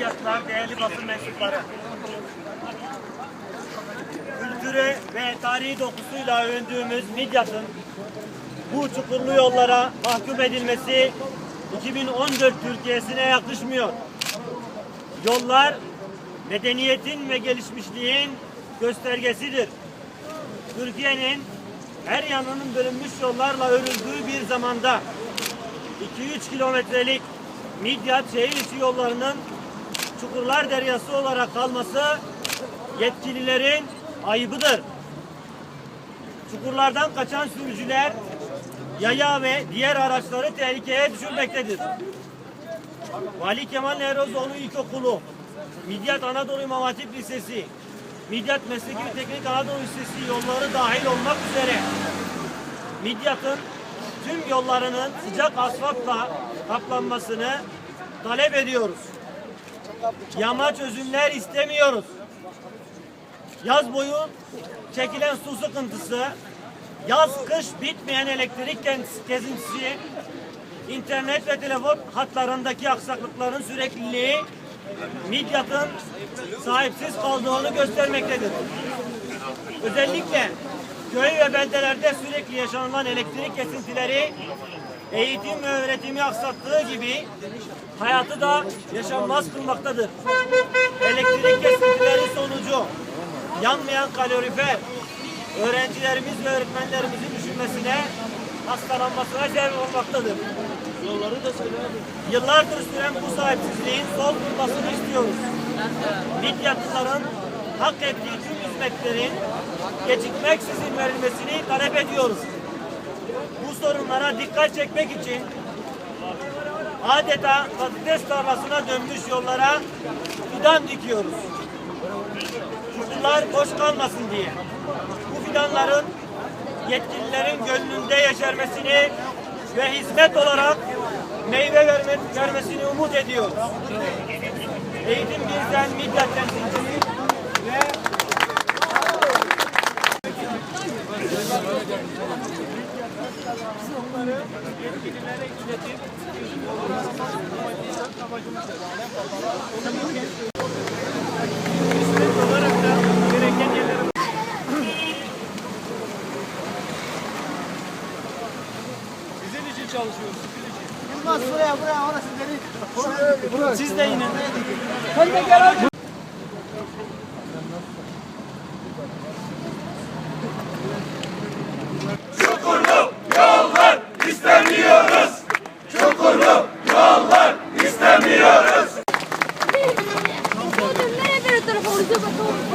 Değerli midyatlar, değerli basın mensupları. Kültürü ve tarihi dokusuyla övündüğümüz Midyat'ın bu çukurlu yollara mahkum edilmesi 2014 Türkiye'sine yakışmıyor. Yollar medeniyetin ve gelişmişliğin göstergesidir. Türkiye'nin her yanının bölünmüş yollarla örüldüğü bir zamanda 2-3 kilometrelik Midyat şehir içi yollarının çukurlar deryası olarak kalması yetkililerin ayıbıdır. Çukurlardan kaçan sürücüler yaya ve diğer araçları tehlikeye düşürmektedir. Vali Kemal Nehrozoğlu İlkokulu, Midyat Anadolu İmam Hatip Lisesi, Midyat Mesleki ve Teknik Anadolu Lisesi yolları dahil olmak üzere Midyat'ın tüm yollarının sıcak asfaltla kaplanmasını talep ediyoruz. Yamaç çözümler istemiyoruz. Yaz boyu çekilen su sıkıntısı, yaz kış bitmeyen elektrik kesintisi, internet ve telefon hatlarındaki aksaklıkların sürekliliği Midyat'ın sahipsiz kaldığını göstermektedir. Özellikle köy ve beldelerde sürekli yaşanılan elektrik kesintileri eğitim ve öğretimi aksattığı gibi hayatı da yaşanmaz kılmaktadır. Elektrik kesintileri sonucu yanmayan kalorifer öğrencilerimiz ve öğretmenlerimizin üşümesine hastalanmasına sebep olmaktadır. Yolları da Yıllardır süren bu sahipsizliğin son bulmasını istiyoruz. Midyatlıların hak ettiği tüm hizmetlerin gecikmeksizin verilmesini talep ediyoruz. Bu sorunlara dikkat çekmek için adeta patates tarlasına dönmüş yollara fidan dikiyoruz. Çukurlar boş kalmasın diye. Bu fidanların yetkililerin gönlünde yeşermesini ve hizmet olarak meyve verme, vermesini umut ediyoruz. Eğitim Birden Midyat temsilcisi ve yetkililere iletip olarak da gereken yerlere Sizin için çalışıyoruz. Sizin için. Yılmaz buraya buraya orası benim. siz de inin. Sen de gel abi.